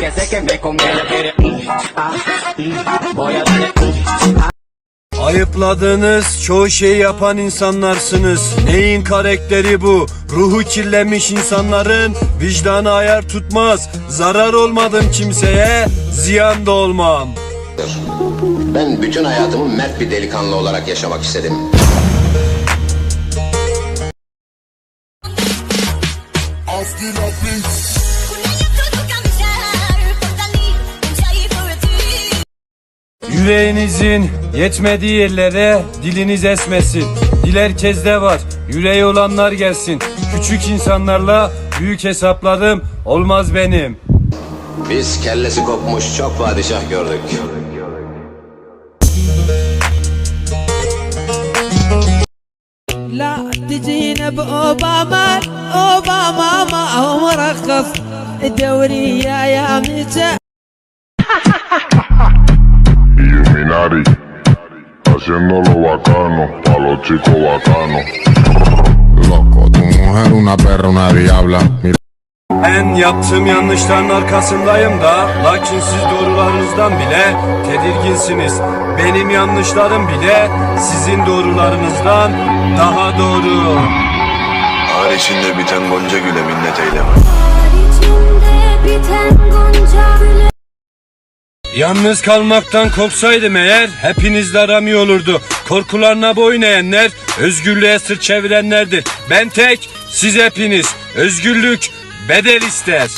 que sé que me conviene. Quiere, voy a darle. Ayıpladığınız çoğu şeyi yapan insanlarsınız. Neyin karakteri bu? Ruhu kirlenmiş insanların vicdanı ayar tutmaz. Zarar olmadım kimseye, ziyan da olmam. Ben bütün hayatımı mert bir delikanlı olarak yaşamak istedim. Yüreğinizin yetmediği yerlere diliniz esmesin. Dil herkeste var. Yüreği olanlar gelsin. Küçük insanlarla büyük hesaplarım olmaz benim. Biz kellesi kopmuş çok padişah gördük. لا تجينا بأوباما أوباما ما هو مرخص الدوري يا يا متى haciéndolo bacano, pa' los chicos bacanos. Loco, tu mujer una perra, una diabla. Ben yaptığım yanlışların arkasındayım da lakin siz doğrularınızdan bile tedirginsiniz. Benim yanlışlarım bile sizin doğrularınızdan daha doğru. Ağır içinde biten gonca güle minnet eyleme. Yalnız kalmaktan korksaydım eğer hepinizle aram iyi olurdu. Korkularına boyun eğenler özgürlüğe sırt çevirenlerdir. Ben tek siz hepiniz. Özgürlük bedel ister.